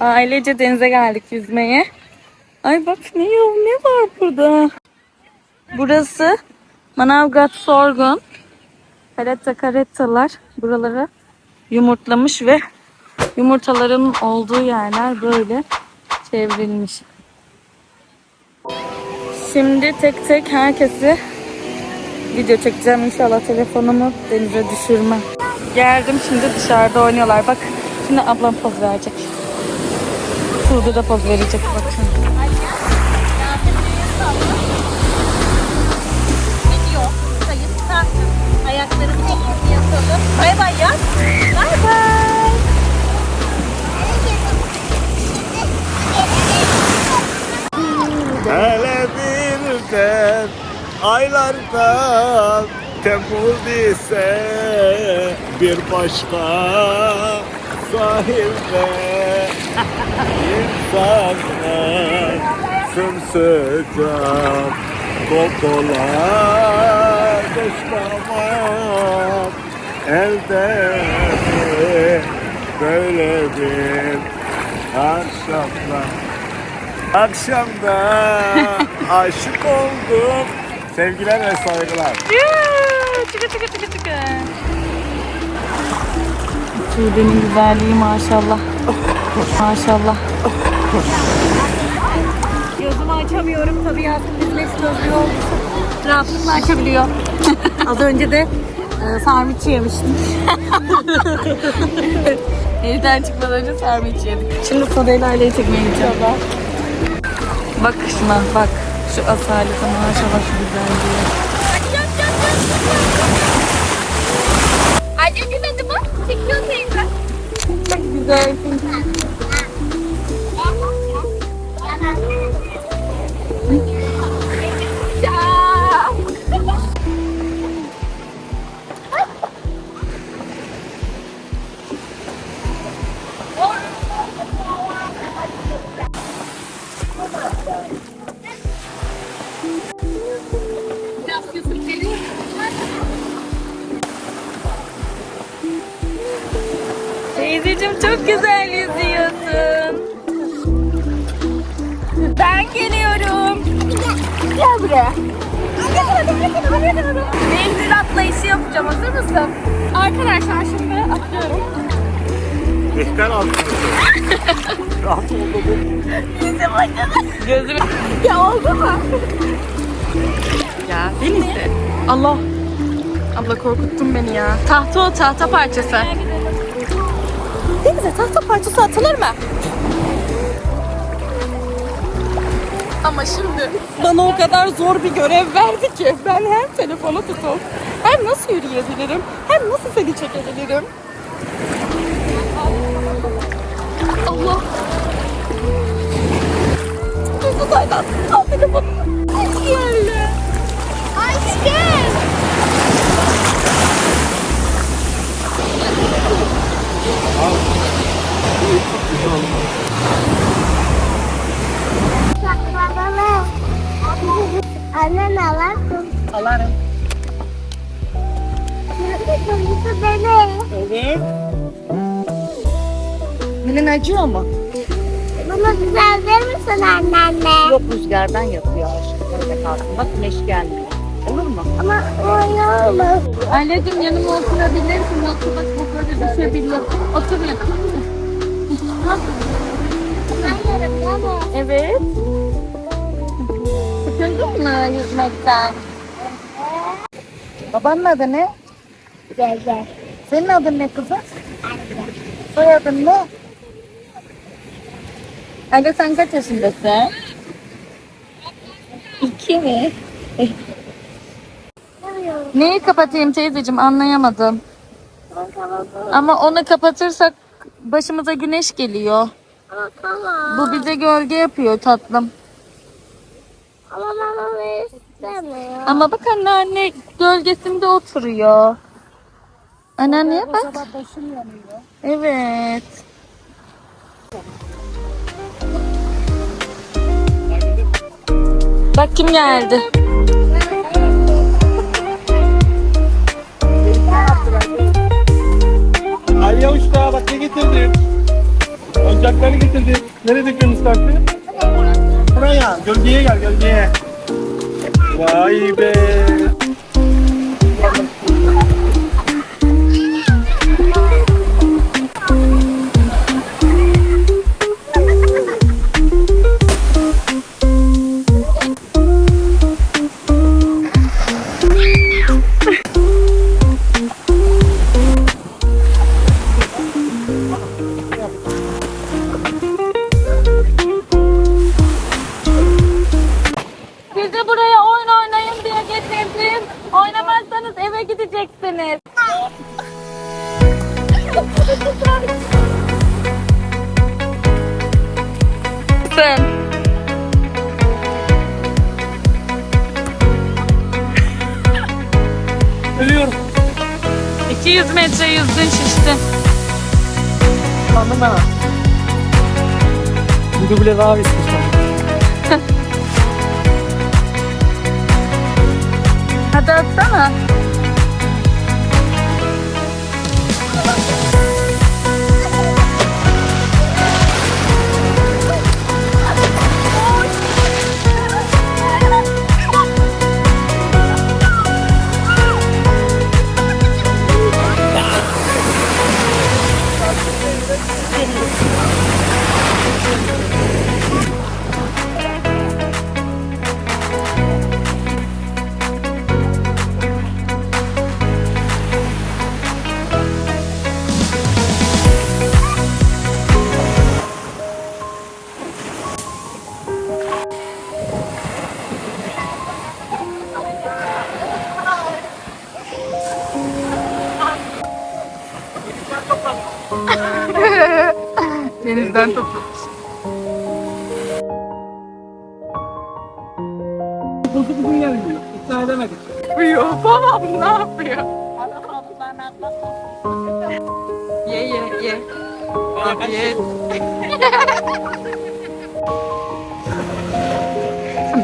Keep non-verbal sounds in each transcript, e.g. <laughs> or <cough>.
Ailece denize geldik yüzmeye. Ay bak ne yol ne var burada. Burası Manavgat Sorgun. Karetta karettalar buraları yumurtlamış ve yumurtaların olduğu yerler böyle çevrilmiş. Şimdi tek tek herkesi video çekeceğim. İnşallah telefonumu denize düşürmem. Geldim şimdi dışarıda oynuyorlar. Bak şimdi ablam poz verecek. Suudi da poz verecek bak şimdi. Video, kayıt, tartın. Ayaklarımızı yatalım. Bay bay ya. Bay bay. Hele birden aylardan Temmuz ise bir başka sahilde insanlar sımsıcak kokular düşmamam elde mi böyle bir akşamlar Akşamda <laughs> aşık oldum. Sevgiler ve saygılar. Çıkı çıkı çıkı çıkı. Suudi'nin güzelliği maşallah. maşallah. Gözümü açamıyorum. Tabii Yasin bizle gözlüğü olduğu rahatlıkla açabiliyor. <laughs> Az önce de e, sarmiçi yemiştim. <laughs> Evden çıkmadan önce sarmiç yedik. Şimdi Soda'yla aileyi çekmeye gideceğim. Bak şuna bak. Şu asalete maşallah şu güzelliğe. Anneciğim hadi bak. Çekiyor teyze. Çok güzel. Teyzeciğim çok güzel yüzüyorsun. Ben geliyorum. Gel buraya. Menzil atlayışı yapacağım. Hazır mısın? Arkadaşlar şimdi atlıyorum. İhtar altında. Rahat oldum. Gözüm. Ya oldu mu? Ya Deniz'de. Allah. Abla korkuttun beni ya. Tahta o tahta parçası. Denize tahta parçası atılır mı? Ama şimdi bana o kadar zor bir görev verdi ki ben hem telefonu tutup hem nasıl yürüyebilirim hem nasıl seni çekebilirim. Allah. Hızlı Taylan. Al telefonu. Anne ne alarsın? Alarım. Kırmızı beni. Evet. Dilin acıyor mu? Bunu düzeltir misin anneanne? Yok rüzgardan yapıyor aşkım. Öyle kalsın. Bak güneş gelmiyor. Olur mu? Ama o olmaz. Anneciğim yanıma oturabilirsin. Otur bak bu böyle düşebiliyor. Otur. Hayır ama. Evet. Sıkıldın mı yüzmekten? Babanın adı ne? Gel. Senin adın ne kızım? Soyadın ne? Anne sen kaç yaşındasın? İki mi? Neyi kapatayım teyzeciğim anlayamadım. Ama onu kapatırsak başımıza güneş geliyor. Bu bize gölge yapıyor tatlım. Ama baba istemiyor. Ama bak anneanne gölgesinde oturuyor. Anneanneye bak. Evet. Bak kim geldi. Ali Usta bak ne getirdim. Önce Oyuncaklarını getirdim. Nereye döküyorsun misafir? Buraya. Gölgeye gel gölgeye. Vay be. Sen. Ölüyorum. 200 metre yüzdün şiştin. Sandım ben. Bu bile daha istedim. Hadi atsana. Denizden topu. Bozuk bugün gelmiyor. İkna edemedik. yapıyor? Babam ne yapıyor? Ye ye ye. Abi ye.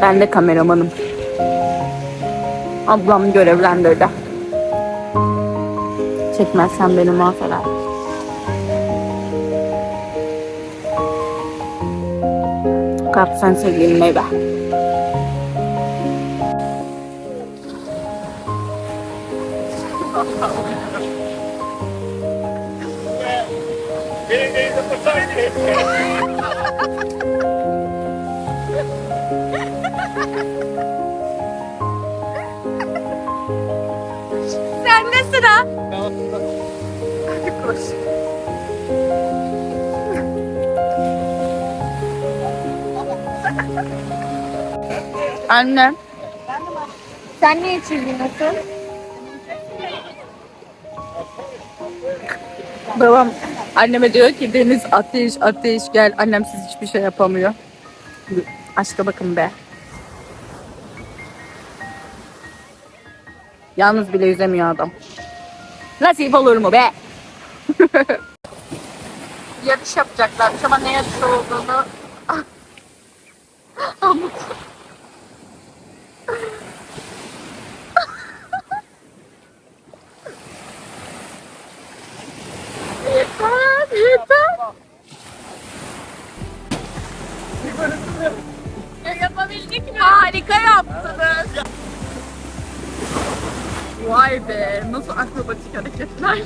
ben de kameramanım. Ablam görevlendirdi. Çekmezsen beni mahveder. कापसांचं गेल नाही बा Anne. Sen niye çizmiyorsun? Babam anneme diyor ki Deniz ateş ateş gel. Annemsiz hiçbir şey yapamıyor. Aşka bakın be. Yalnız bile yüzemiyor adam. Nasip olur mu be? <laughs> yarış yapacaklarmış ama ne yarışı olduğunu Anlat. Harika yaptınız. Vay be, nasıl akrobatik hareketler.